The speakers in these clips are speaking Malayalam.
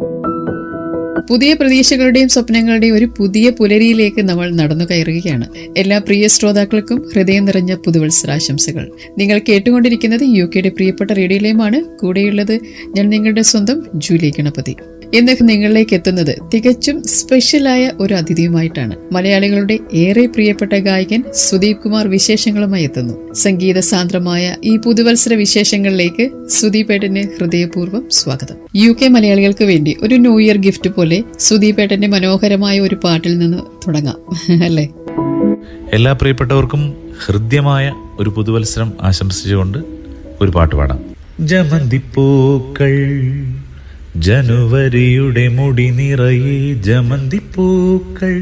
Thank you. പുതിയ പ്രതീക്ഷകളുടെയും സ്വപ്നങ്ങളുടെയും ഒരു പുതിയ പുലരിയിലേക്ക് നമ്മൾ നടന്നു കയറുകയാണ്. എല്ലാ പ്രിയ ശ്രോതാക്കൾക്കും ഹൃദയം നിറഞ്ഞ പുതുവത്സരാശംസകൾ. നിങ്ങൾ കേട്ടുകൊണ്ടിരിക്കുന്നത് യു കെയുടെ പ്രിയപ്പെട്ട റേഡിയോയിലേമാണ് കൂടെയുള്ളത് ഞാൻ നിങ്ങളുടെ സ്വന്തം ജൂലി ഗണപതി. ഇന്ന് നിങ്ങളിലേക്ക് എത്തുന്നത് തികച്ചും സ്പെഷ്യലായ ഒരു അതിഥിയുമായിട്ടാണ്. മലയാളികളുടെ ഏറെ പ്രിയപ്പെട്ട ഗായകൻ സുദീപ് കുമാർ വിശേഷങ്ങളുമായി എത്തുന്നു. സംഗീത സാന്ദ്രമായ ഈ പുതുവത്സര വിശേഷങ്ങളിലേക്ക് സുദീപേട്ടന് ഹൃദയപൂർവം സ്വാഗതം. യു കെ മലയാളികൾക്ക് വേണ്ടി ഒരു ന്യൂ ഇയർ ഗിഫ്റ്റ് പോലെ സുദീപേട്ടന്റെ മനോഹരമായ ഒരു പാട്ടിൽ നിന്ന് തുടങ്ങാം. അല്ലേ? എല്ലാ പ്രിയപ്പെട്ടവർക്കും ഹൃദ്യമായ ഒരു പുതുവത്സരം ആശംസിച്ചുകൊണ്ട് ഒരു പാട്ട് പാടാം. ജമന്തിപ്പൂക്കൾ ജനുവരിയുടെ മുടി നിറയെ ജമന്തിപ്പൂക്കൾ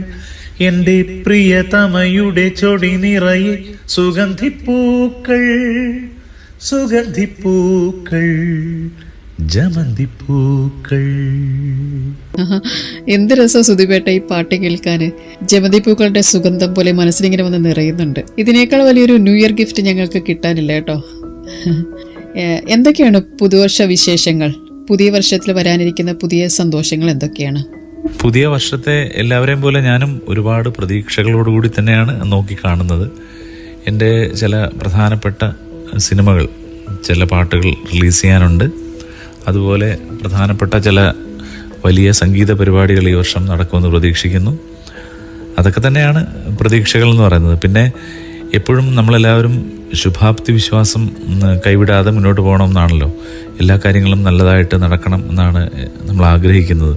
എന്റെ പ്രിയതമയുടെ ചൊടി നിറയെ സുഗന്ധിപ്പൂക്കൾ സുഗന്ധിപ്പൂക്കൾ ജമന്തിപ്പൂക്കൾ. എന്ത് രസം സുധിപേട്ട ഈ പാട്ട് കേൾക്കാന്. പൂക്കളുടെ സുഗന്ധം പോലെ മനസ്സിലിങ്ങനെ വന്ന് നിറയുന്നുണ്ട്. ഇതിനേക്കാൾ വലിയൊരു ന്യൂ ഇയർ ഗിഫ്റ്റ് ഞങ്ങൾക്ക് കിട്ടാനില്ല കേട്ടോ. എന്തൊക്കെയാണ് പുതുവർഷ വിശേഷങ്ങൾ? പുതിയ വർഷത്തിൽ വരാനിരിക്കുന്ന പുതിയ സന്തോഷങ്ങൾ എന്തൊക്കെയാണ്? പുതിയ വർഷത്തെ എല്ലാവരെയും പോലെ ഞാനും ഒരുപാട് പ്രതീക്ഷകളോടുകൂടി തന്നെയാണ് നോക്കി കാണുന്നത്. എന്റെ ചില പ്രധാനപ്പെട്ട സിനിമകൾ ചില പാട്ടുകൾ റിലീസ് ചെയ്യാനുണ്ട്. അതുപോലെ പ്രധാനപ്പെട്ട ചില വലിയ സംഗീത പരിപാടികൾ ഈ വർഷം നടക്കുമെന്ന് പ്രതീക്ഷിക്കുന്നു. അതൊക്കെ തന്നെയാണ് പ്രതീക്ഷകൾ എന്ന് പറയുന്നത്. പിന്നെ എപ്പോഴും നമ്മളെല്ലാവരും ശുഭാപ്തി വിശ്വാസം കൈവിടാതെ മുന്നോട്ട് പോകണം എന്നാണല്ലോ എല്ലാ കാര്യങ്ങളും നല്ലതായിട്ട് നടക്കണം എന്നാണ് നമ്മൾ ആഗ്രഹിക്കുന്നത്.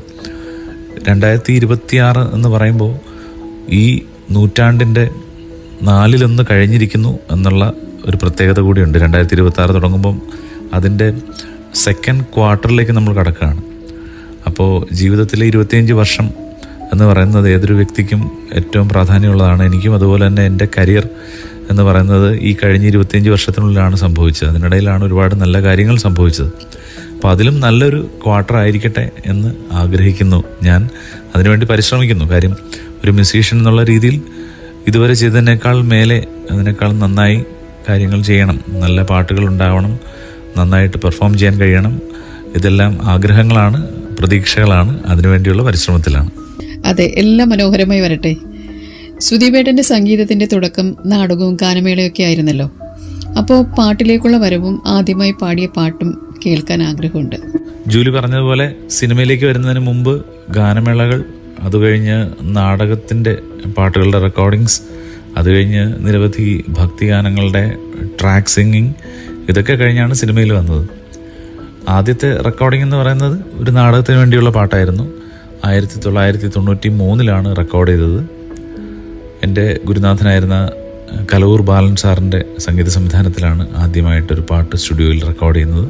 രണ്ടായിരത്തി ഇരുപത്തിയാറ് എന്ന് പറയുമ്പോൾ ഈ നൂറ്റാണ്ടിന്റെ നാലിലൊന്ന് കഴിഞ്ഞിരിക്കുന്നു എന്നുള്ള ഒരു പ്രത്യേകത കൂടിയുണ്ട്. രണ്ടായിരത്തി ഇരുപത്തി ആറ് തുടങ്ങുമ്പം അതിന്റെ സെക്കൻഡ് ക്വാർട്ടറിലേക്ക് നമ്മൾ കടക്കുകയാണ്. അപ്പോൾ ജീവിതത്തിലെ ഇരുപത്തിയഞ്ച് വർഷം എന്ന് പറയുന്നത് ഏതൊരു വ്യക്തിക്കും ഏറ്റവും പ്രാധാന്യമുള്ളതാണ്. എനിക്കും അതുപോലെ തന്നെ എന്റെ കരിയർ എന്ന് പറയുന്നത് ഈ കഴിഞ്ഞ ഇരുപത്തിയഞ്ച് വർഷത്തിനുള്ളിലാണ് സംഭവിച്ചത്. അതിനിടയിലാണ് ഒരുപാട് നല്ല കാര്യങ്ങൾ സംഭവിച്ചത്. അപ്പോൾ അതിലും നല്ലൊരു ക്വാർട്ടർ ആയിരിക്കട്ടെ എന്ന് ആഗ്രഹിക്കുന്നു ഞാൻ. അതിനുവേണ്ടി പരിശ്രമിക്കുന്നു. കാര്യം ഒരു മ്യൂസീഷ്യൻ എന്നുള്ള രീതിയിൽ ഇതുവരെ ചെയ്തതിനേക്കാൾ മേലെ അതിനേക്കാൾ നന്നായി കാര്യങ്ങൾ ചെയ്യണം. നല്ല പാട്ടുകൾ ഉണ്ടാവണം. നന്നായിട്ട് പെർഫോം ചെയ്യാൻ കഴിയണം. ഇതെല്ലാം ആഗ്രഹങ്ങളാണ് പ്രതീക്ഷകളാണ് അതിനുവേണ്ടിയുള്ള പരിശ്രമത്തിലാണ്. അതെ എല്ലാം മനോഹരമായി വരട്ടെ. സുധീപേട്ടന്റെ സംഗീതത്തിന്റെ തുടക്കം നാടകവും ഗാനമേളയൊക്കെ ആയിരുന്നല്ലോ. അപ്പോൾ പാട്ടിലേക്കുള്ള വരവും ആദ്യമായി പാടിയ പാട്ടും കേൾക്കാൻ ആഗ്രഹമുണ്ട്. ജൂലി പറഞ്ഞതുപോലെ സിനിമയിലേക്ക് വരുന്നതിന് മുമ്പ് ഗാനമേളകൾ അത് കഴിഞ്ഞ് നാടകത്തിന്റെ പാട്ടുകളുടെ റെക്കോർഡിങ്സ് അത് കഴിഞ്ഞ് നിരവധി ഭക്തിഗാനങ്ങളുടെ ട്രാക്ക് സിംഗിങ് ഇതൊക്കെ കഴിഞ്ഞാണ് സിനിമയിൽ വന്നത്. ആദ്യത്തെ റെക്കോർഡിംഗ് എന്ന് പറയുന്നത് ഒരു നാടകത്തിന് വേണ്ടിയുള്ള പാട്ടായിരുന്നു. ആയിരത്തി തൊള്ളായിരത്തി തൊണ്ണൂറ്റി മൂന്നിലാണ് റെക്കോർഡ് ചെയ്തത്. എന്റെ ഗുരുനാഥനായിരുന്ന കലവൂർ ബാലൻ സാറിന്റെ സംഗീത സംവിധാനത്തിലാണ് ആദ്യമായിട്ടൊരു പാട്ട് സ്റ്റുഡിയോയിൽ റെക്കോർഡ് ചെയ്യുന്നത്.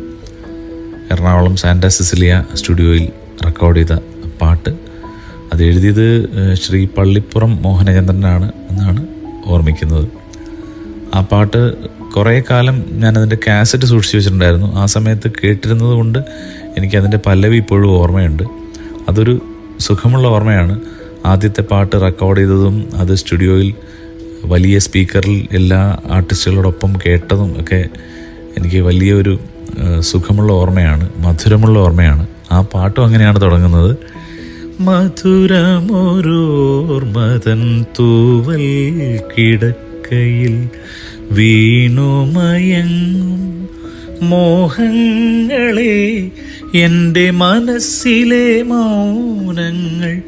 എറണാകുളം സാന്റ സിസിലിയ സ്റ്റുഡിയോയിൽ റെക്കോർഡ് ചെയ്ത പാട്ട്. അത് എഴുതിയത് ശ്രീ പള്ളിപ്പുറം മോഹനചന്ദ്രനാണ് എന്നാണ് ഓർമ്മിക്കുന്നത്. ആ പാട്ട് കുറേ കാലം ഞാൻ ഞാനതിന്റെ കാസറ്റ് സൂക്ഷിച്ച് വെച്ചിട്ടുണ്ടായിരുന്നു. ആ സമയത്ത് കേട്ടിരുന്നത് കൊണ്ട് എനിക്കതിന്റെ പല്ലവി ഇപ്പോഴും ഓർമ്മയുണ്ട്. അതൊരു സുഖമുള്ള ഓർമ്മയാണ്. ആദ്യത്തെ പാട്ട് റെക്കോർഡ് ചെയ്തതും അത് സ്റ്റുഡിയോയിൽ വലിയ സ്പീക്കറിൽ എല്ലാ ആർട്ടിസ്റ്റുകളോടൊപ്പം കേട്ടതും ഒക്കെ എനിക്ക് വലിയൊരു സുഖമുള്ള ഓർമ്മയാണ്. മധുരമുള്ള ഓർമ്മയാണ്. ആ പാട്ടും അങ്ങനെയാണ് തുടങ്ങുന്നത്. മധുരമൊരോർമതൻ തൂവൽ കിടക്കയിൽ വീണുമയങ്ങും മോഹങ്ങളെ എന്റെ മനസ്സിലെ മൗനങ്ങൾ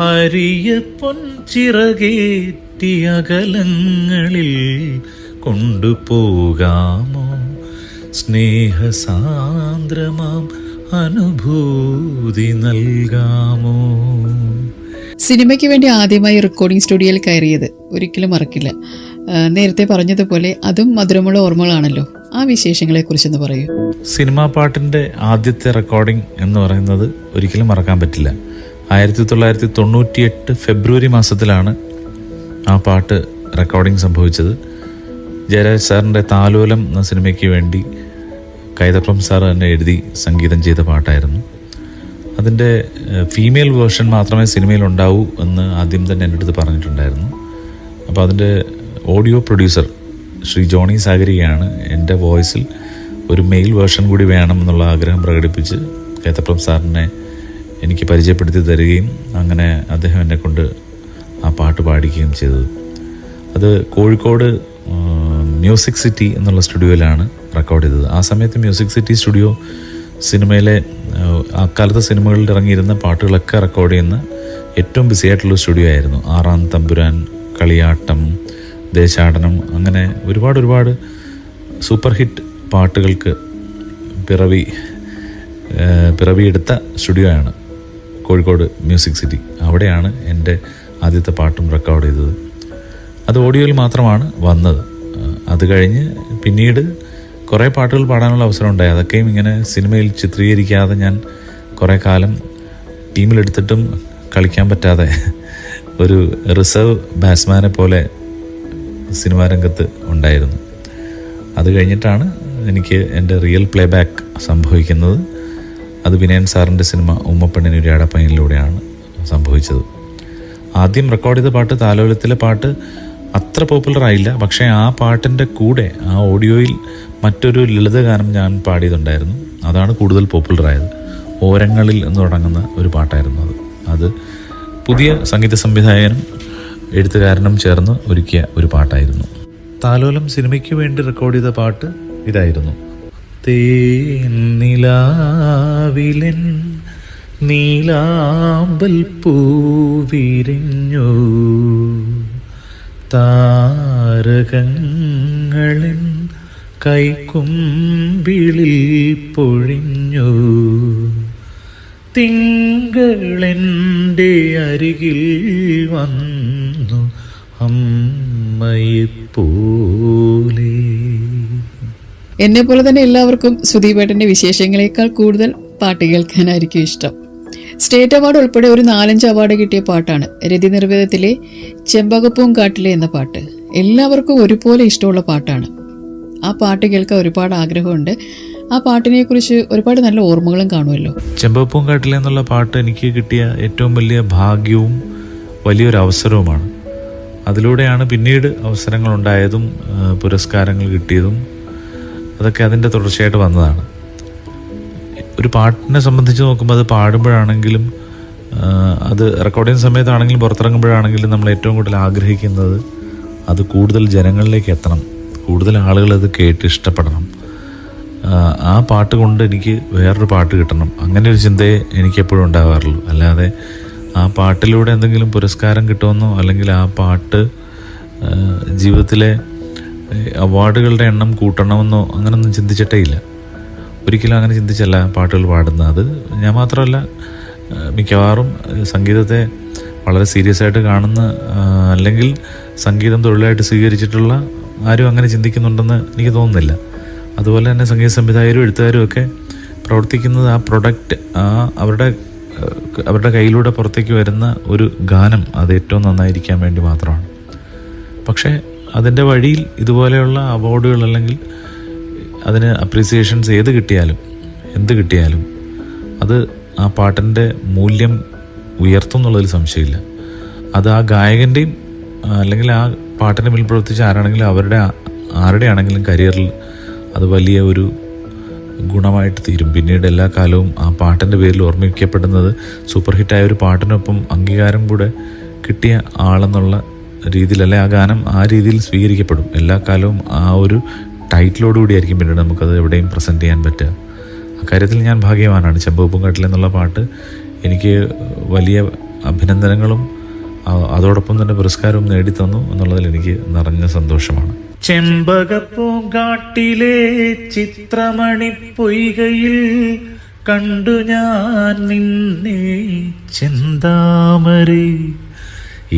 അരിയ പൊൻചിറകേറ്റി അകലങ്ങളിൽ കൊണ്ടുപോകാമോ? സ്നേഹസാന്ദ്രമാം അനുഭൂതി നൽകാമോ? സിനിമയ്ക്ക് വേണ്ടി ആദ്യമായി റെക്കോർഡിംഗ് സ്റ്റുഡിയോയിൽ കയറിയത് ഒരിക്കലും മറക്കില്ല. നേരത്തെ പറഞ്ഞതുപോലെ അതും മധുരമുള്ള ഓർമ്മകളാണല്ലോ. ആ വിശേഷങ്ങളെ കുറിച്ചൊന്ന് പറയൂ. സിനിമാ പാട്ടിന്റെ ആദ്യത്തെ റെക്കോർഡിംഗ് എന്ന് പറയുന്നത് ഒരിക്കലും മറക്കാൻ പറ്റില്ല. ആയിരത്തി തൊള്ളായിരത്തി തൊണ്ണൂറ്റിയെട്ട് ഫെബ്രുവരി മാസത്തിലാണ് ആ പാട്ട് റെക്കോർഡിംഗ് സംഭവിച്ചത്. ജയരാജ് സാറിന്റെ താലോലം എന്ന സിനിമയ്ക്ക് വേണ്ടി കൈതപ്രം സാർ തന്നെ എഴുതി സംഗീതം ചെയ്ത പാട്ടായിരുന്നു. അതിന്റെ ഫീമെയിൽ വേർഷൻ മാത്രമേ സിനിമയിൽ ഉണ്ടാവൂ എന്ന് ആദ്യം തന്നെ എന്റെ അടുത്ത് പറഞ്ഞിട്ടുണ്ടായിരുന്നു. അപ്പോൾ അതിന്റെ ഓഡിയോ പ്രൊഡ്യൂസർ ശ്രീ ജോണി സാഗരിയാണ് എന്റെ വോയിസിൽ ഒരു മെയിൽ വേർഷൻ കൂടി വേണമെന്നുള്ള ആഗ്രഹം പ്രകടിപ്പിച്ച് കേത്തപ്രം സാറിനെ എനിക്ക് പരിചയപ്പെടുത്തി തരികയും അങ്ങനെ അദ്ദേഹം എന്നെ കൊണ്ട് ആ പാട്ട് പാടിക്കുകയും ചെയ്തത്. അത് കോഴിക്കോട് മ്യൂസിക് സിറ്റി എന്നുള്ള സ്റ്റുഡിയോയിലാണ് റെക്കോർഡ് ചെയ്തത്. ആ സമയത്ത് മ്യൂസിക് സിറ്റി സ്റ്റുഡിയോ സിനിമയിലെ അക്കാലത്തെ സിനിമകളിൽ ഇറങ്ങിയിരുന്ന പാട്ടുകളൊക്കെ റെക്കോർഡ് ചെയ്യുന്ന ഏറ്റവും ബിസി ആയിട്ടുള്ള സ്റ്റുഡിയോ ആയിരുന്നു. ആറാം തമ്പുരാൻ കളിയാട്ടം ദേശാടനം അങ്ങനെ ഒരുപാട് ഒരുപാട് സൂപ്പർ ഹിറ്റ് പാട്ടുകൾക്ക് പിറവി പിറവിയെടുത്ത സ്റ്റുഡിയോ ആണ് കോഴിക്കോട് മ്യൂസിക് സിറ്റി. അവിടെയാണ് എന്റെ ആദ്യത്തെ പാട്ടും റെക്കോർഡ് ചെയ്തത്. അത് ഓഡിയോയിൽ മാത്രമാണ് വന്നത്. അത് കഴിഞ്ഞ് പിന്നീട് കുറേ പാട്ടുകൾ പാടാനുള്ള അവസരം ഉണ്ടായി അതൊക്കെയും ഇങ്ങനെ സിനിമയിൽ ചിത്രീകരിക്കാതെ ഞാൻ കുറേ കാലം ടീമിലെടുത്തിട്ടും കളിക്കാൻ പറ്റാതെ ഒരു റിസർവ് ബാറ്റ്സ്മാനെ പോലെ സിനിമാ രംഗത്ത് ഉണ്ടായിരുന്നു. അത് കഴിഞ്ഞിട്ടാണ് എനിക്ക് എന്റെ റിയൽ പ്ലേ ബാക്ക് സംഭവിക്കുന്നത്. അത് വിനയൻ സാറിന്റെ സിനിമ ഉമ്മപ്പെണ്ണിന് ഒരു അടപ്പനിലൂടെയാണ് സംഭവിച്ചത്. ആദ്യം റെക്കോർഡ് ചെയ്ത പാട്ട് താലോലത്തിലെ പാട്ട് അത്ര പോപ്പുലർ ആയില്ല. പക്ഷേ ആ പാട്ടിന്റെ കൂടെ ആ ഓഡിയോയിൽ മറ്റൊരു ലളിതഗാനം ഞാൻ പാടിയതുണ്ടായിരുന്നു. അതാണ് കൂടുതൽ പോപ്പുലർ ആയത്. ഓരങ്ങളിൽ എന്ന് തുടങ്ങുന്ന ഒരു പാട്ടായിരുന്നു അത്. അത് പുതിയ സംഗീത സംവിധായകനും എഴുത്തുകാരനും ചേർന്ന് ഒരുക്കിയ ഒരു പാട്ടായിരുന്നു. താലോലം സിനിമയ്ക്ക് വേണ്ടി റെക്കോർഡ് ചെയ്ത പാട്ട് ഇതായിരുന്നു. തേനിലാവിലൻ നീലാമ്പൽ പൂവിരിഞ്ഞു താരകങ്ങളിൻ കൈക്കുമ്പിളിൽ പൊഴിഞ്ഞു. തിങ്കളെന്റെ അരികിൽ വന്നു അമ്മയെപ്പോലെ. എന്നെ പോലെ തന്നെ എല്ലാവർക്കും സുദീപേട്ടന്റെ വിശേഷങ്ങളെക്കാൾ കൂടുതൽ പാട്ട് കേൾക്കാനായിരിക്കും ഇഷ്ടം. സ്റ്റേറ്റ് അവാർഡ് ഉൾപ്പെടെ ഒരു നാലഞ്ച് അവാർഡ് കിട്ടിയ പാട്ടാണ് രതി നിർവേദത്തിലെ ചെമ്പകപ്പൂങ്കാട്ടിലെ എന്ന പാട്ട്. എല്ലാവർക്കും ഒരുപോലെ ഇഷ്ടമുള്ള പാട്ടാണ്. ആ പാട്ട് കേൾക്കാൻ ഒരുപാട് ആഗ്രഹമുണ്ട്. ആ പാട്ടിനെ കുറിച്ച് ഒരുപാട് നല്ല ഓർമ്മകളും കാണുമല്ലോ. ചെമ്പപ്പൂങ്കാട്ടിലെ എന്നുള്ള പാട്ട് എനിക്ക് കിട്ടിയ ഏറ്റവും വലിയ ഭാഗ്യവും വലിയൊരു അവസരവുമാണ് അതിലൂടെയാണ് പിന്നീട് അവസരങ്ങൾ ഉണ്ടായതും പുരസ്കാരങ്ങൾ കിട്ടിയതും. അതൊക്കെ അതിന്റെ തുടർച്ചയായിട്ട് വന്നതാണ്. ഒരു പാട്ടിനെ സംബന്ധിച്ച് നോക്കുമ്പോൾ അത് പാടുമ്പോഴാണെങ്കിലും അത് റെക്കോർഡിങ് സമയത്താണെങ്കിലും പുറത്തിറങ്ങുമ്പോഴാണെങ്കിലും നമ്മൾ ഏറ്റവും കൂടുതൽ ആഗ്രഹിക്കുന്നത് അത് കൂടുതൽ ജനങ്ങളിലേക്ക് എത്തണം. കൂടുതൽ ആളുകൾ അത് കേട്ട് ഇഷ്ടപ്പെടണം. ആ, പാട്ട് കൊണ്ട് എനിക്ക് വേറൊരു പാട്ട് കിട്ടണം. അങ്ങനെ ഒരു ചിന്തയെ എനിക്കെപ്പോഴും ഉണ്ടാവാറുള്ളൂ. അല്ലാതെ ആ പാട്ടിലൂടെ എന്തെങ്കിലും പുരസ്കാരം കിട്ടുമെന്നോ അല്ലെങ്കിൽ ആ പാട്ട് ജീവിതത്തിലെ അവാർഡുകളുടെ എണ്ണം കൂട്ടണമെന്നോ അങ്ങനൊന്നും ചിന്തിച്ചിട്ടേ ഇല്ല. ഒരിക്കലും അങ്ങനെ ചിന്തിച്ചല്ല പാട്ടുകൾ പാടുന്നത്. അത് ഞാൻ മാത്രമല്ല മിക്കവാറും സംഗീതത്തെ വളരെ സീരിയസ് ആയിട്ട് കാണുന്ന അല്ലെങ്കിൽ സംഗീതം തൊഴിലായിട്ട് സ്വീകരിച്ചിട്ടുള്ള ആരും അങ്ങനെ ചിന്തിക്കുന്നുണ്ടെന്ന് എനിക്ക് തോന്നുന്നില്ല. അതുപോലെ തന്നെ സംഗീത സംവിധായകരും എഴുത്തുകാരും ഒക്കെ പ്രവർത്തിക്കുന്നത് ആ പ്രൊഡക്റ്റ് ആ അവരുടെ അവരുടെ കയ്യിലൂടെ പുറത്തേക്ക് വരുന്ന ഒരു ഗാനം അത് ഏറ്റവും നന്നായിരിക്കാൻ വേണ്ടി മാത്രമാണ്. പക്ഷേ അതിന്റെ വഴിയിൽ ഇതുപോലെയുള്ള അവാർഡുകൾ അല്ലെങ്കിൽ അതിന് അപ്രീസിയേഷൻസ് ഏത് കിട്ടിയാലും എന്ത് കിട്ടിയാലും അത് ആ പാട്ടിന്റെ മൂല്യം ഉയർത്തും എന്നുള്ളതിൽ സംശയമില്ല. അത് ആ ഗായകന്റെയും അല്ലെങ്കിൽ ആ പാട്ടിന്റെ മുന്നിൽ പ്രവർത്തിച്ച ആരാണെങ്കിലും അവരുടെ ആരുടെ ആണെങ്കിലും കരിയറിൽ അത് വലിയ ഒരു ഗുണമായിട്ട് തീരും. പിന്നീട് എല്ലാ കാലവും ആ പാട്ടിന്റെ പേരിൽ ഓർമ്മിക്കപ്പെടുന്നത് സൂപ്പർ ഹിറ്റായ ഒരു പാട്ടിനൊപ്പം അംഗീകാരം കൂടെ കിട്ടിയ ആളെന്നുള്ള രീതിയിലല്ല ആ ഗാനം ആ രീതിയിൽ സ്വീകരിക്കപ്പെടും. എല്ലാ കാലവും ആ ഒരു ടൈറ്റിലോടുകൂടി ആയിരിക്കും പിന്നീട് നമുക്കത് എവിടെയും പ്രസന്റ് ചെയ്യാൻ പറ്റുക. അക്കാര്യത്തിൽ ഞാൻ ഭാഗ്യവാനാണ്. ചെമ്പൂപ്പുംകാട്ടിൽ എന്നുള്ള പാട്ട് എനിക്ക് വലിയ അഭിനന്ദനങ്ങളും അതോടൊപ്പം തന്നെ പുരസ്കാരവും നേടിത്തന്നു എന്നുള്ളതിൽ എനിക്ക് നിറഞ്ഞ സന്തോഷമാണ്. ചെമ്പകപ്പൂങ്കാട്ടിലെ ചിത്രമണി പൊയ്കയിൽ കണ്ടു ഞാൻ നിന്നെ ചെന്താമരേ.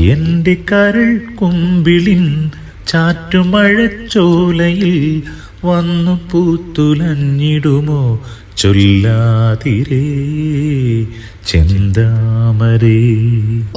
എന്റെ കരൾ കുമ്പിളിൻ ചാറ്റുമഴച്ചോലയിൽ വന്നു പൂത്തുലഞ്ഞിടുമോ? ചൊല്ലാതിരേ ചെന്താമരേ.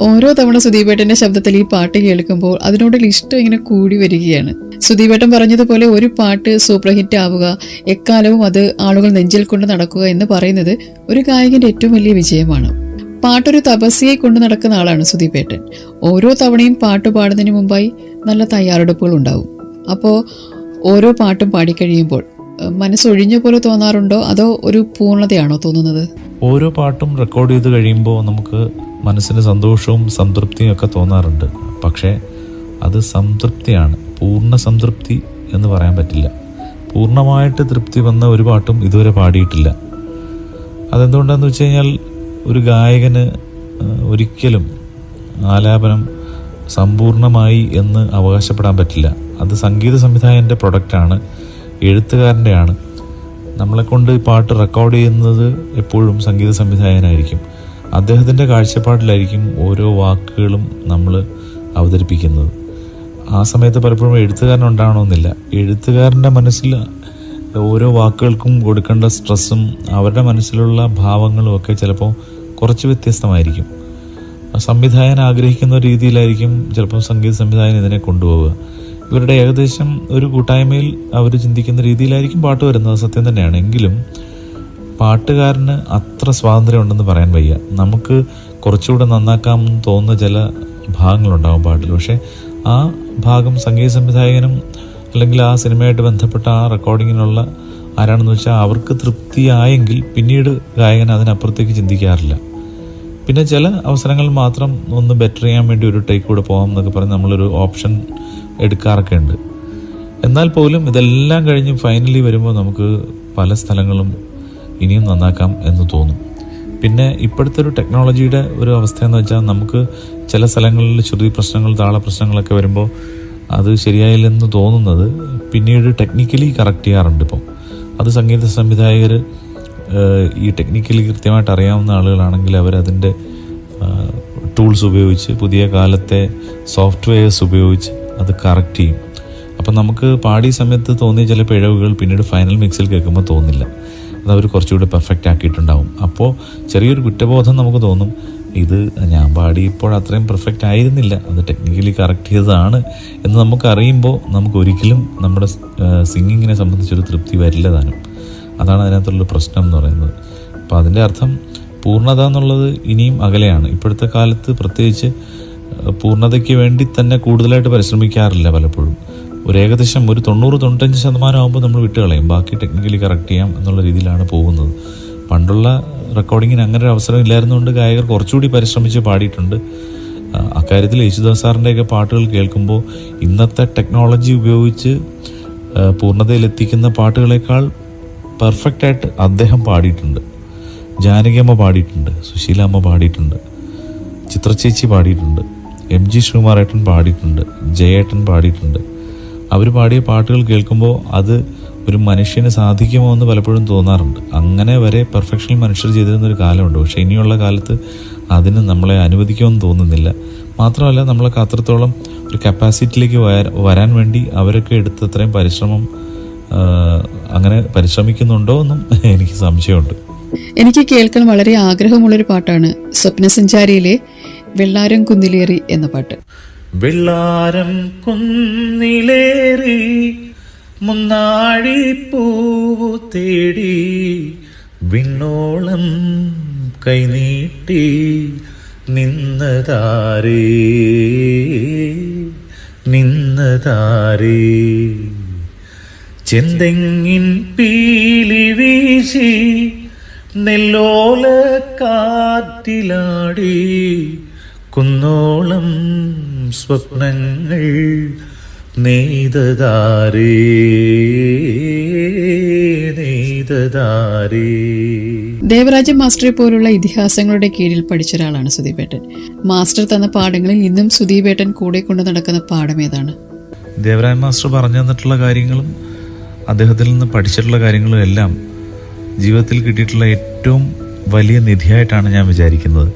ഓരോ തവണ സുദീപേട്ടന്റെ ശബ്ദത്തിൽ ഈ പാട്ട് കേൾക്കുമ്പോൾ അതിനോടുള്ള ഇഷ്ടം ഇങ്ങനെ കൂടി വരികയാണ്. സുദീപേട്ടൻ പറഞ്ഞതുപോലെ ഒരു പാട്ട് സൂപ്പർ ഹിറ്റ് ആവുക എക്കാലവും അത് ആളുകൾ നെഞ്ചിൽ കൊണ്ട് നടക്കുക എന്ന് പറയുന്നത് ഒരു ഗായകന്റെ ഏറ്റവും വലിയ വിജയമാണ്. പാട്ടൊരു തപസ്യയെ കൊണ്ട് നടക്കുന്ന ആളാണ് സുദീപേട്ടൻ ഓരോ തവണയും പാട്ട് പാടുന്നതിന് മുമ്പായി നല്ല തയ്യാറെടുപ്പുകൾ ഉണ്ടാവും. അപ്പോൾ ഓരോ പാട്ടും പാടിക്കഴിയുമ്പോൾ മനസ്സൊഴിഞ്ഞ പോലെ തോന്നാറുണ്ടോ? അതോ ഒരു പൂർണതയാണോ തോന്നുന്നത്? ഓരോ പാട്ടും റെക്കോർഡ് ചെയ്ത് കഴിയുമ്പോൾ നമുക്ക് മനസ്സിന് സന്തോഷവും സംതൃപ്തിയും ഒക്കെ തോന്നാറുണ്ട്. പക്ഷേ അത് സംതൃപ്തിയാണ്. പൂർണ സംതൃപ്തി എന്ന് പറയാൻ പറ്റില്ല. പൂർണമായിട്ട് തൃപ്തി വന്ന ഒരു പാട്ടും ഇതുവരെ പാടിയിട്ടില്ല. അതെന്തുകൊണ്ടാന്ന് വെച്ച് കഴിഞ്ഞാൽ ഒരു ഗായകന് ഒരിക്കലും ആലാപനം സമ്പൂർണമായി എന്ന് അവകാശപ്പെടാൻ പറ്റില്ല. അത് സംഗീത സംവിധായകന്റെ പ്രൊഡക്റ്റാണ് എഴുത്തുകാരന്റെയാണ്. നമ്മളെക്കൊണ്ട് ഈ പാട്ട് റെക്കോർഡ് ചെയ്യുന്നത് എപ്പോഴും സംഗീത സംവിധായകനായിരിക്കും. അദ്ദേഹത്തിന്റെ കാഴ്ചപ്പാടിലായിരിക്കും ഓരോ വാക്കുകളും നമ്മൾ അവതരിപ്പിക്കുന്നത്. ആ സമയത്ത് പലപ്പോഴും എഴുത്തുകാരൻ ഉണ്ടാകണമെന്നില്ല എഴുത്തുകാരന്റെ മനസ്സിൽ ഓരോ വാക്കുകൾക്കും കൊടുക്കേണ്ട സ്ട്രെസ്സും അവരുടെ മനസ്സിലുള്ള ഭാവങ്ങളും ഒക്കെ ചിലപ്പോൾ കുറച്ച് വ്യത്യസ്തമായിരിക്കും. സംവിധായകൻ ആഗ്രഹിക്കുന്ന രീതിയിലായിരിക്കും ചിലപ്പോൾ സംഗീത സംവിധായകൻ ഇതിനെ കൊണ്ടുപോവുക. ഇവരുടെ ഏകദേശം ഒരു കൂട്ടായ്മയിൽ അവർ ചിന്തിക്കുന്ന രീതിയിലായിരിക്കും പാട്ട് വരുന്നത് സത്യം തന്നെയാണ്. എങ്കിലും പാട്ടുകാരന് അത്ര സ്വാതന്ത്ര്യം ഉണ്ടെന്ന് പറയാൻ വയ്യ. നമുക്ക് കുറച്ചുകൂടെ നന്നാക്കാമെന്ന് തോന്നുന്ന ചില ഭാഗങ്ങളുണ്ടാവും പാട്ടിൽ. പക്ഷേ ആ ഭാഗം സംഗീത സംവിധായകനും അല്ലെങ്കിൽ ആ സിനിമയായിട്ട് ബന്ധപ്പെട്ട ആ റെക്കോർഡിങ്ങിനുള്ള ആരാണെന്ന് വെച്ചാൽ അവർക്ക് തൃപ്തിയായെങ്കിൽ പിന്നീട് ഗായകൻ അതിനപ്പുറത്തേക്ക് ചിന്തിക്കാറില്ല. പിന്നെ ചില അവസരങ്ങൾ മാത്രം ഒന്ന് ബെറ്റർ ചെയ്യാൻ വേണ്ടി ഒരു ടേക്ക് കൂടെ പോകാം എന്നൊക്കെ പറഞ്ഞ് നമ്മളൊരു ഓപ്ഷൻ എടുക്കാറൊക്കെ ഉണ്ട്. എന്നാൽ പോലും ഇതെല്ലാം കഴിഞ്ഞ് ഫൈനലി വരുമ്പോൾ നമുക്ക് പല സ്ഥലങ്ങളും ഇനിയും നന്നാക്കാം എന്ന് തോന്നും. പിന്നെ ഇപ്പോഴത്തെ ഒരു ടെക്നോളജിയുടെ ഒരു അവസ്ഥ എന്ന് വെച്ചാൽ നമുക്ക് ചില സ്ഥലങ്ങളിൽ ശ്രുതി പ്രശ്നങ്ങൾ താള പ്രശ്നങ്ങളൊക്കെ വരുമ്പോൾ അത് ശരിയായില്ലെന്ന് തോന്നുന്നത് പിന്നീട് ടെക്നിക്കലി കറക്റ്റ് ചെയ്യാറുണ്ട് ഇപ്പം. അത് സംഗീത സംവിധായകർ ഈ ടെക്നിക്കലി കൃത്യമായിട്ട് അറിയാവുന്ന ആളുകളാണെങ്കിൽ അവരതിന്റെ ടൂൾസ് ഉപയോഗിച്ച് പുതിയ കാലത്തെ സോഫ്റ്റ്വെയർസ് ഉപയോഗിച്ച് അത് കറക്റ്റ് ചെയ്യും. അപ്പം നമുക്ക് പാടിയ സമയത്ത് തോന്നിയ ചില പിഴവുകൾ പിന്നീട് ഫൈനൽ മിക്സിൽ കേൾക്കുമ്പോൾ തോന്നില്ല. അത് അവർ കുറച്ചുകൂടി പെർഫെക്റ്റ് ആക്കിയിട്ടുണ്ടാവും. അപ്പോൾ ചെറിയൊരു കുറ്റബോധം നമുക്ക് തോന്നും ഇത് ഞാൻ പാടിയപ്പോൾ അത്രയും പെർഫെക്റ്റ് ആയിരുന്നില്ല അത് ടെക്നിക്കലി കറക്റ്റ് ചെയ്തതാണ് എന്ന് നമുക്കറിയുമ്പോൾ നമുക്ക് ഒരിക്കലും നമ്മുടെ സിംഗിങ്ങിനെ സംബന്ധിച്ചൊരു തൃപ്തി വരില്ല താനും. അതാണ് അതിനകത്തുള്ള പ്രശ്നം എന്ന് പറയുന്നത്. അപ്പോൾ അതിന്റെ അർത്ഥം പൂർണത എന്നുള്ളത് ഇനിയും അകലെയാണ്. ഇപ്പോഴത്തെ കാലത്ത് പ്രത്യേകിച്ച് പൂർണതയ്ക്ക് വേണ്ടി തന്നെ കൂടുതലായിട്ട് പരിശ്രമിക്കാറില്ല പലപ്പോഴും. ഒരു ഏകദേശം ഒരു തൊണ്ണൂറ് തൊണ്ണൂറ്റഞ്ച് ശതമാനം ആകുമ്പോൾ നമ്മൾ വിട്ടുകളയും ബാക്കി ടെക്നിക്കലി കറക്റ്റ് ചെയ്യാം എന്നുള്ള രീതിയിലാണ് പോകുന്നത്. പണ്ടുള്ള റെക്കോർഡിങ്ങിന് അങ്ങനെ ഒരു അവസരം ഇല്ലായിരുന്നുകൊണ്ട് ഗായകർ കുറച്ചുകൂടി പരിശ്രമിച്ച് പാടിയിട്ടുണ്ട്. അക്കാര്യത്തിൽ യേശുദാസ് സാറിന്റെയൊക്കെ പാട്ടുകൾ കേൾക്കുമ്പോൾ ഇന്നത്തെ ടെക്നോളജി ഉപയോഗിച്ച് പൂർണതയിലെത്തിക്കുന്ന പാട്ടുകളേക്കാൾ പെർഫെക്റ്റ് ആയിട്ട് അദ്ദേഹം പാടിയിട്ടുണ്ട്. ജാനകിയമ്മ പാടിയിട്ടുണ്ട് സുശീലാമ്മ പാടിയിട്ടുണ്ട് ചിത്രചേച്ചി പാടിയിട്ടുണ്ട് എം ജി ശ്രീമാറേട്ടൻ പാടിയിട്ടുണ്ട് ജയേട്ടൻ പാടിയിട്ടുണ്ട്. അവർ പാടിയ പാട്ടുകൾ കേൾക്കുമ്പോൾ അത് ഒരു മനുഷ്യന് സാധിക്കുമോ എന്ന് പലപ്പോഴും തോന്നാറുണ്ട്. അങ്ങനെ വരെ പെർഫെക്ഷൻ മനുഷ്യർ ചെയ്തിരുന്ന ഒരു കാലമുണ്ട്. പക്ഷേ ഇനിയുള്ള കാലത്ത് അതിന് നമ്മളെ അനുവദിക്കുമെന്ന് തോന്നുന്നില്ല. മാത്രമല്ല നമ്മളൊക്കെ അത്രത്തോളം ഒരു കപ്പാസിറ്റിയിലേക്ക് വരാൻ വേണ്ടി അവരൊക്കെ എടുത്ത അത്രയും പരിശ്രമം അങ്ങനെ പരിശ്രമിക്കുന്നുണ്ടോ എന്നും എനിക്ക് സംശയമുണ്ട്. എനിക്ക് കേൾക്കാൻ വളരെ ആഗ്രഹമുള്ളൊരു പാട്ടാണ് സ്വപ്നസഞ്ചാരിയിലെ വെള്ളാരം കുന്നിലേറി എന്ന പാട്ട്. വെള്ളാരം കുന്നിലേറി മുന്നാഴി പൂവു തേടി വിണ്ണോളം കൈനീട്ടി നിന്നതാരേ നിന്നതാരേ. ചെന്തെങ്ങിൻ പീലി വീശി നെല്ലോല കാറ്റിലാടി കുന്നോളം സ്വപ്നങ്ങൾ നെയ്തതാരേ ദേവരാജ മാസ്റ്ററെ പോലുള്ള ഇതിഹാസങ്ങളുടെ കീഴിൽ പഠിച്ച ഒരാളാണ് സുദീപേട്ടൻ മാസ്റ്റർ തന്ന പാഠങ്ങളിൽ ഇന്നും സുദീപേട്ടൻ കൂടെ കൊണ്ട് നടക്കുന്ന പാഠം ഏതാണ്? ദേവരാജ മാസ്റ്റർ പറഞ്ഞു തന്നിട്ടുള്ള കാര്യങ്ങളും അദ്ദേഹത്തിൽ നിന്ന് പഠിച്ചിട്ടുള്ള കാര്യങ്ങളും എല്ലാം ജീവിതത്തിൽ കിട്ടിയിട്ടുള്ള ഏറ്റവും വലിയ നിധിയായിട്ടാണ് ഞാൻ വിചാരിക്കുന്നത്.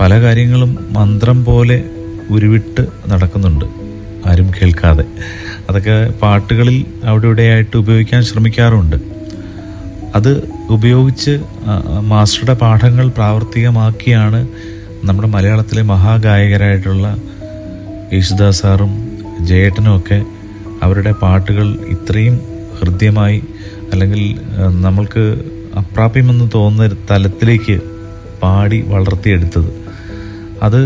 പല കാര്യങ്ങളും മന്ത്രം പോലെ ഉരുവിട്ട് നടക്കുന്നുണ്ട്. ആരും കേൾക്കാതെ. അതൊക്കെ പാട്ടുകളിൽ അവിടെ ഇവിടെയായിട്ട് ഉപയോഗിക്കാൻ ശ്രമിക്കാറുണ്ട്. അത് ഉപയോഗിച്ച് മാസ്റ്ററുടെ പാഠങ്ങൾ പ്രാവർത്തികമാക്കിയാണ് നമ്മുടെ മലയാളത്തിലെ മഹാഗായകരായിട്ടുള്ള യേശുദാസ് സാറും ജയേട്ടനും ഒക്കെ അവരുടെ പാട്ടുകൾ ഇത്രയും ഹൃദ്യമായി അല്ലെങ്കിൽ നമ്മൾക്ക് അപ്രാപ്യമെന്ന് തോന്നുന്ന തലത്തിലേക്ക് പാടി വളർത്തിയെടുത്തത്. അത്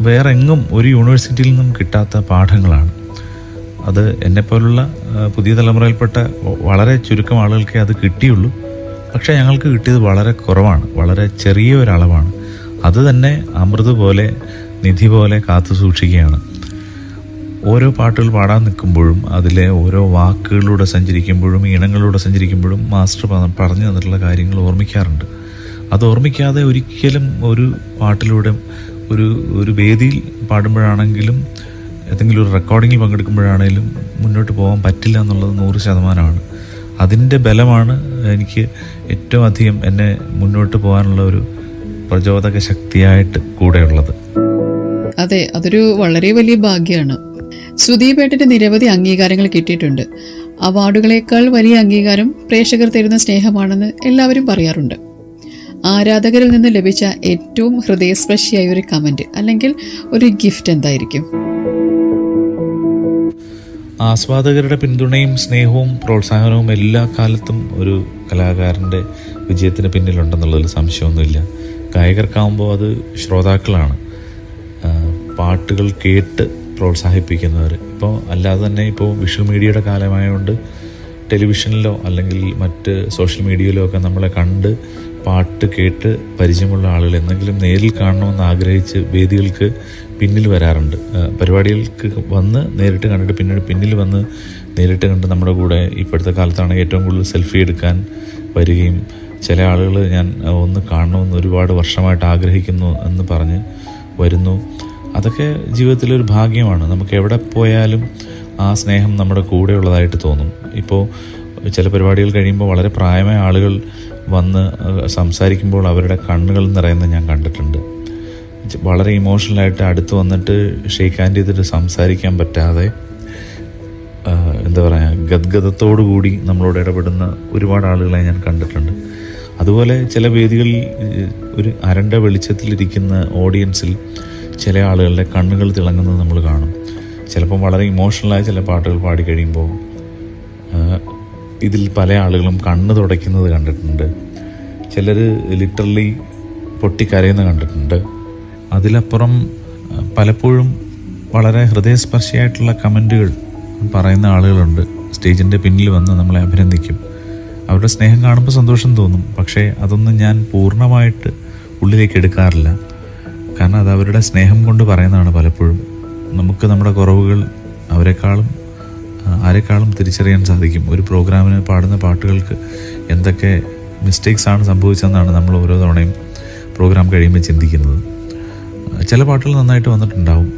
വേറെ എങ്ങും ഒരു യൂണിവേഴ്സിറ്റിയിൽ നിന്നും കിട്ടാത്ത പാഠങ്ങളാണ്. അത് എന്നെപ്പോലുള്ള പുതിയ തലമുറയിൽപ്പെട്ട വളരെ ചുരുക്കം ആളുകൾക്കേ അത് കിട്ടിയുള്ളൂ. പക്ഷേ ഞങ്ങൾക്ക് കിട്ടിയത് വളരെ കുറവാണ് വളരെ ചെറിയ ഒരളവാണ്. അത് തന്നെ അമൃത് പോലെ നിധി പോലെ കാത്തു സൂക്ഷിക്കുകയാണ്. ഓരോ പാട്ടുകൾ പാടാൻ നിൽക്കുമ്പോഴും അതിലെ ഓരോ വാക്കുകളിലൂടെ സഞ്ചരിക്കുമ്പോഴും ഈണങ്ങളിലൂടെ സഞ്ചരിക്കുമ്പോഴും മാസ്റ്റർ പറഞ്ഞു തന്നിട്ടുള്ള കാര്യങ്ങൾ ഓർമ്മിക്കാറുണ്ട്. അത് ഓർമ്മിക്കാതെ ഒരിക്കലും ഒരു പാട്ടിലൂടെ ഒരു ഒരു വേദിയിൽ പാടുമ്പോഴാണെങ്കിലും ഏതെങ്കിലും ഒരു റെക്കോർഡിങ്ങിൽ പങ്കെടുക്കുമ്പോഴാണെങ്കിലും മുന്നോട്ട് പോകാൻ പറ്റില്ല എന്നുള്ളത് നൂറ് ശതമാനമാണ്. അതിന്റെ ബലമാണ് എനിക്ക് ഏറ്റവും അധികം എന്നെ മുന്നോട്ട് പോകാനുള്ള ഒരു പ്രചോദക ശക്തിയായിട്ട് കൂടെയുള്ളത്. അതെ അതൊരു വളരെ വലിയ ഭാഗ്യമാണ്. സുദീപേട്ടന് നിരവധി അംഗീകാരങ്ങൾ കിട്ടിയിട്ടുണ്ട്. അവാർഡുകളേക്കാൾ വലിയ അംഗീകാരം പ്രേക്ഷകർ തരുന്ന സ്നേഹമാണെന്ന് എല്ലാവരും പറയാറുണ്ട്. ആരാധകരിൽ നിന്ന് ലഭിച്ച ഏറ്റവും ഹൃദയസ്പർശിയായ ഒരു കമന്റ് അല്ലെങ്കിൽ ഒരു ഗിഫ്റ്റ് എന്തായിരിക്കും? ആസ്വാദകരുടെ പിന്തുണയും സ്നേഹവും പ്രോത്സാഹനവും എല്ലാ കാലത്തും ഒരു കലാകാരന്റെ വിജയത്തിന് പിന്നിലുണ്ടെന്നുള്ളതിൽ സംശയമൊന്നുമില്ല. ഗായകർക്കാവുമ്പോൾ അത് ശ്രോതാക്കളാണ്. പാട്ടുകൾ കേട്ട് പ്രോത്സാഹിപ്പിക്കുന്നവർ. ഇപ്പോൾ അല്ലാതെ തന്നെ ഇപ്പോൾ വിഷ്വൽ മീഡിയയുടെ കാലമായതുകൊണ്ട് ടെലിവിഷനിലോ അല്ലെങ്കിൽ മറ്റ് സോഷ്യൽ മീഡിയയിലോ ഒക്കെ നമ്മളെ കണ്ട് പാട്ട് കേട്ട് പരിചയമുള്ള ആളുകൾ എന്തെങ്കിലും നേരിൽ കാണണമെന്ന് ആഗ്രഹിച്ച് വേദികൾക്ക് പിന്നിൽ വരാറുണ്ട്. പരിപാടികൾക്ക് വന്ന് നേരിട്ട് കണ്ടിട്ട് പിന്നീട് പിന്നിൽ വന്ന് നേരിട്ട് കണ്ട് നമ്മുടെ കൂടെ ഇപ്പോഴത്തെ കാലത്താണ് ഏറ്റവും കൂടുതൽ സെൽഫി എടുക്കാൻ വരികയും ചില ആളുകൾ ഞാൻ ഒന്ന് കാണണമെന്ന് ഒരുപാട് വർഷമായിട്ട് ആഗ്രഹിക്കുന്നു എന്ന് പറഞ്ഞ് വരുന്നു. അതൊക്കെ ജീവിതത്തിലൊരു ഭാഗ്യമാണ്. നമുക്ക് എവിടെ പോയാലും ആ സ്നേഹം നമ്മുടെ കൂടെയുള്ളതായിട്ട് തോന്നും. ഇപ്പോൾ ചില പരിപാടികൾ കഴിയുമ്പോൾ വളരെ പ്രായമായ ആളുകൾ വന്ന് സംസാരിക്കുമ്പോൾ അവരുടെ കണ്ണുകൾ നിറയുന്നത് ഞാൻ കണ്ടിട്ടുണ്ട്. വളരെ ഇമോഷണലായിട്ട് അടുത്ത് വന്നിട്ട് ഷെയ്ക്ക് ഹാൻഡ് ചെയ്തിട്ട് സംസാരിക്കാൻ പറ്റാതെ എന്താ പറയുക ഗദ്ഗതത്തോടു കൂടി നമ്മളോട് ഇടപെടുന്ന ഒരുപാട് ആളുകളെ ഞാൻ കണ്ടിട്ടുണ്ട്. അതുപോലെ ചില വേദികളിൽ ഒരു അരണ്ട വെളിച്ചത്തിലിരിക്കുന്ന ഓഡിയൻസിൽ ചില ആളുകളുടെ കണ്ണുകൾ തിളങ്ങുന്നത് നമ്മൾ കാണും. ചിലപ്പം വളരെ ഇമോഷണലായ ചില പാട്ടുകൾ പാടി കഴിയുമ്പോൾ ഇതിൽ പല ആളുകളും കണ്ണ് തുടയ്ക്കുന്നത് കണ്ടിട്ടുണ്ട്. ചിലർ ലിറ്ററലി പൊട്ടിക്കരയുന്ന കണ്ടിട്ടുണ്ട്. അതിലപ്പുറം പലപ്പോഴും വളരെ ഹൃദയസ്പർശിയായിട്ടുള്ള കമന്റുകൾ പറയുന്ന ആളുകളുണ്ട്. സ്റ്റേജിന്റെ പിന്നിൽ വന്ന് നമ്മളെ അഭിനന്ദിക്കും. അവരുടെ സ്നേഹം കാണുമ്പോൾ സന്തോഷം തോന്നും. പക്ഷേ അതൊന്നും ഞാൻ പൂർണമായിട്ട് ഉള്ളിലേക്ക് എടുക്കാറില്ല. കാരണം അത് അവരുടെ സ്നേഹം കൊണ്ട് പറയുന്നതാണ് പലപ്പോഴും. നമുക്ക് നമ്മുടെ കുറവുകൾ അവരെക്കാളും ആരെക്കാളും തിരിച്ചറിയാൻ സാധിക്കും. ഒരു പ്രോഗ്രാമിന് പാടുന്ന പാട്ടുകൾക്ക് എന്തൊക്കെ മിസ്റ്റേക്സ് ആണ് സംഭവിച്ചതെന്നാണ് നമ്മൾ ഓരോ തവണയും പ്രോഗ്രാം കഴിയുമ്പോൾ ചിന്തിക്കുന്നത്. ചില പാട്ടുകൾ നന്നായിട്ട് വന്നിട്ടുണ്ടാവും.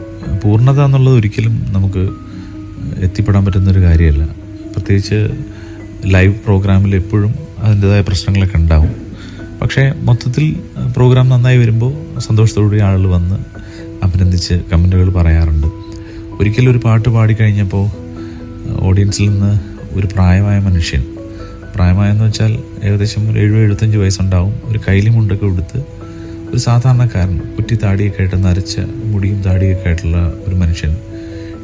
പൂർണത എന്നുള്ളത് ഒരിക്കലും നമുക്ക് എത്തിപ്പെടാൻ പറ്റുന്നൊരു കാര്യമല്ല. പ്രത്യേകിച്ച് ലൈവ് പ്രോഗ്രാമിൽ എപ്പോഴും അതിന്റെതായ പ്രശ്നങ്ങളൊക്കെ ഉണ്ടാവും. പക്ഷേ മൊത്തത്തിൽ പ്രോഗ്രാം നന്നായി വരുമ്പോൾ സന്തോഷത്തോടുകൂടി ആളുകൾ വന്ന് അഭിനന്ദിച്ച് കമന്റുകൾ പറയാറുണ്ട്. ഒരിക്കലും ഒരു പാട്ട് പാടിക്കഴിഞ്ഞപ്പോൾ ഓഡിയൻസിൽ നിന്ന് ഒരു പ്രായമായ മനുഷ്യൻ പ്രായമായെന്ന് വെച്ചാൽ ഏകദേശം ഒരു എഴുപത് എഴുപത്തഞ്ച് വയസ്സുണ്ടാവും ഒരു കൈലി മുണ്ടൊക്കെ ഉടുത്ത് ഒരു സാധാരണക്കാരൻ കുറ്റി താടിയൊക്കെ ആയിട്ട് നരച്ച മുടിയും താടിയൊക്കെ ആയിട്ടുള്ള ഒരു മനുഷ്യൻ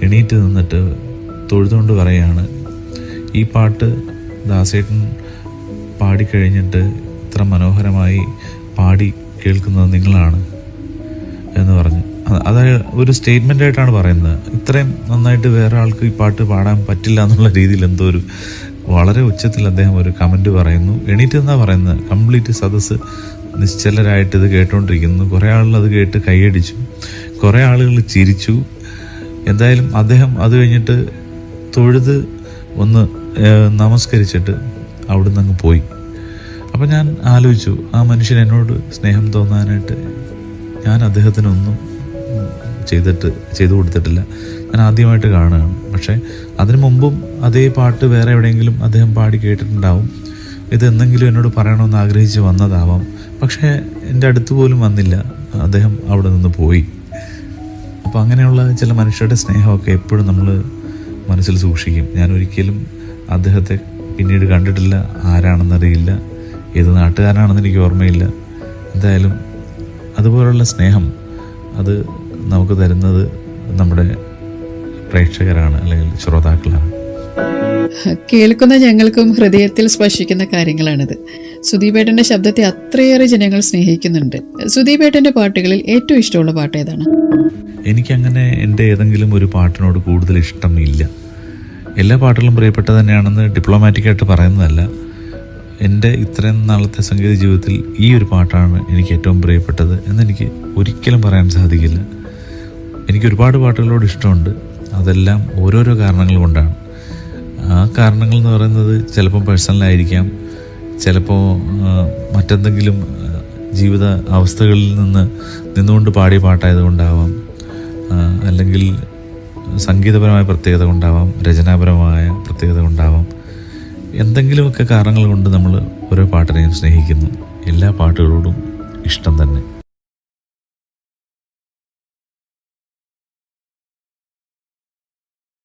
എണീറ്റ് നിന്നിട്ട് തൊഴുതുകൊണ്ട് പറയാണ് ഈ പാട്ട് ദാസേട്ടൻ പാടിക്കഴിഞ്ഞിട്ട് ഇത്ര മനോഹരമായി പാടി കേൾക്കുന്നത് നിങ്ങളാണ് എന്ന് പറഞ്ഞു. അതായത് അത് ഒരു സ്റ്റേറ്റ്മെന്റ് ആയിട്ടാണ് പറയുന്നത്. ഇത്രയും നന്നായിട്ട് വേറെ ആൾക്ക് ഈ പാട്ട് പാടാൻ പറ്റില്ല എന്നുള്ള രീതിയിൽ എന്തോ ഒരു വളരെ ഉച്ചത്തിൽ അദ്ദേഹം ഒരു കമന്റ് പറയുന്നു. എണീറ്റ് എന്നാ പറയുന്നത്. കംപ്ലീറ്റ് സദസ്സ് നിശ്ചലരായിട്ട് ഇത് കേട്ടുകൊണ്ടിരിക്കുന്നു കുറേ ആളുകൾ അത് കേട്ട് കൈയടിച്ചു. കുറേ ആളുകൾ ചിരിച്ചു. എന്തായാലും അദ്ദേഹം അത് കഴിഞ്ഞിട്ട് തൊഴുത് ഒന്ന് നമസ്കരിച്ചിട്ട് അവിടുന്ന് അങ്ങ് പോയി. അപ്പം ഞാൻ ആലോചിച്ചു ആ മനുഷ്യൻ എന്നോട് സ്നേഹം തോന്നാനായിട്ട് ഞാൻ അദ്ദേഹത്തിനൊന്നും ചെയ്തിട്ട് ചെയ്തു കൊടുത്തിട്ടില്ല. ഞാൻ ആദ്യമായിട്ട് കാണുകയാണ്. പക്ഷേ അതിനു മുമ്പും അതേ പാട്ട് വേറെ എവിടെയെങ്കിലും അദ്ദേഹം പാടി കേട്ടിട്ടുണ്ടാവും. ഇത് എന്തെങ്കിലും എന്നോട് പറയണമെന്ന് ആഗ്രഹിച്ച് വന്നതാവാം. പക്ഷേ എന്റെ അടുത്ത് പോലും വന്നില്ല. അദ്ദേഹം അവിടെ നിന്ന് പോയി. അപ്പോൾ അങ്ങനെയുള്ള ചില മനുഷ്യരുടെ സ്നേഹമൊക്കെ എപ്പോഴും നമ്മൾ മനസ്സിൽ സൂക്ഷിക്കും. ഞാൻ ഒരിക്കലും അദ്ദേഹത്തെ പിന്നീട് കണ്ടിട്ടില്ല ആരാണെന്നറിയില്ല. ഏത് നാട്ടുകാരനാണെന്ന് എനിക്ക് ഓർമ്മയില്ല. എന്തായാലും അതുപോലുള്ള സ്നേഹം അത് നമുക്ക് തരുന്നത് നമ്മുടെ പ്രേക്ഷകരാണ് അല്ലെങ്കിൽ ശ്രോതാക്കളാണ്. കേൾക്കുന്ന ഞങ്ങൾക്കും ഹൃദയത്തിൽ സ്പർശിക്കുന്ന കാര്യങ്ങളാണിത്. സുദീപേട്ടന്റെ ശബ്ദത്തെ അത്രയേറെ ജനങ്ങൾ സ്നേഹിക്കുന്നുണ്ട്. സുദീപേട്ടന്റെ പാട്ടുകളിൽ ഏറ്റവും ഇഷ്ടമുള്ള പാട്ട് ഏതാണ്? എനിക്കങ്ങനെ എന്റെ ഏതെങ്കിലും ഒരു പാട്ടിനോട് കൂടുതൽ ഇഷ്ടമില്ല. എല്ലാ പാട്ടുകളും പ്രിയപ്പെട്ടത് തന്നെയാണെന്ന് ഡിപ്ലോമാറ്റിക്കായിട്ട് പറയുന്നതല്ല. എന്റെ ഇത്രയും നാളത്തെ സംഗീത ജീവിതത്തിൽ ഈ ഒരു പാട്ടാണ് എനിക്ക് ഏറ്റവും പ്രിയപ്പെട്ടത് എന്നെനിക്ക് ഒരിക്കലും പറയാൻ സാധിക്കില്ല. എനിക്ക് ഒരുപാട് പാട്ടുകളോട് ഇഷ്ടമുണ്ട്. അതെല്ലാം ഓരോരോ കാരണങ്ങൾ കൊണ്ടാണ്. ആ കാരണങ്ങൾ എന്ന് പറയുന്നത് ചിലപ്പോൾ പേഴ്സണലായിരിക്കാം ചിലപ്പോൾ മറ്റെന്തെങ്കിലും ജീവിത അവസ്ഥകളിൽ നിന്ന് നിന്നുകൊണ്ട് പാടിയ പാട്ടായതുകൊണ്ടാവാം. കൊണ്ടാവാം അല്ലെങ്കിൽ സംഗീതപരമായ പ്രത്യേകത കൊണ്ടാവാം. രചനാപരമായ പ്രത്യേകത കൊണ്ടാവാം. എന്തെങ്കിലുമൊക്കെ കാരണങ്ങൾ കൊണ്ട് നമ്മൾ ഓരോ പാട്ടിനെയും സ്നേഹിക്കുന്നു. എല്ലാ പാട്ടുകളോടും ഇഷ്ടം തന്നെ.